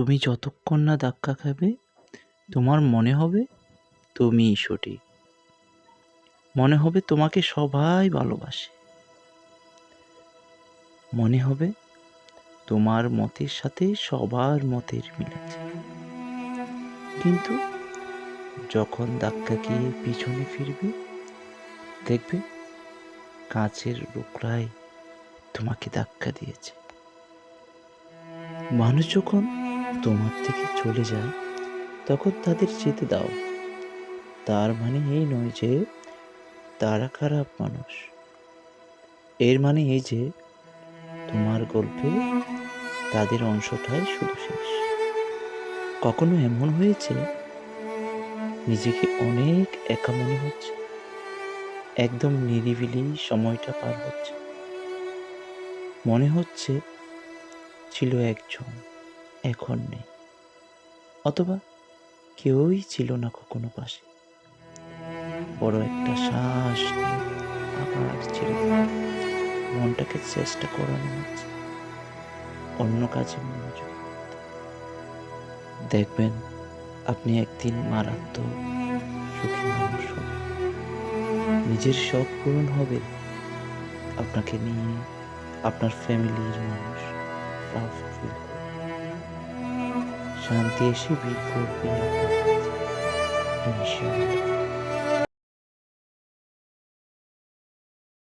তুমি যতক্ষণ না ধাক্কা খাবে, তোমার মনে হবে তুমি সঠিক। মনে হবে তোমাকে সবাই ভালোবাসে। মনে হবে তোমার মতের সাথে সবার মতের মিল আছে। কিন্তু যখন ধাক্কা গিয়ে পিছনে ফিরবে, দেখবে কাঁচের রোকড়ায় তোমাকে ধাক্কা দিয়েছে। মানুষ যখন তোমার থেকে চলে যায়, তখন তাদের যেতে দাও। তার মানে এই নয় যে তারা খারাপ মানুষ। এর মানে এই যে তোমার গল্পে তাদের অংশটাই শুধু শেষ। কখনো এমন হয়েছে? নিজেকে অনেক একা মনে হচ্ছে। একদম নিরিবিলি সময়টা পার হচ্ছে। মনে হচ্ছে ছিল একজন এখন নেই। অথবা কেউই ছিল না কখনো পাশে। বড় একটা শ্বাস আবার ছেড়ে মনটাকে চেষ্টা করানো হচ্ছে। অন্য কাজে মনোযোগ দেখবেন, আপনি একদিন মারাত্মক সুখী মানুষ হবেন। নিজের শখ পূরণ হবে। আপনাকে নিয়ে আপনার ফ্যামিলির মানুষ শান্তি এসে ভিড় করবে। ইনশাআল্লাহ।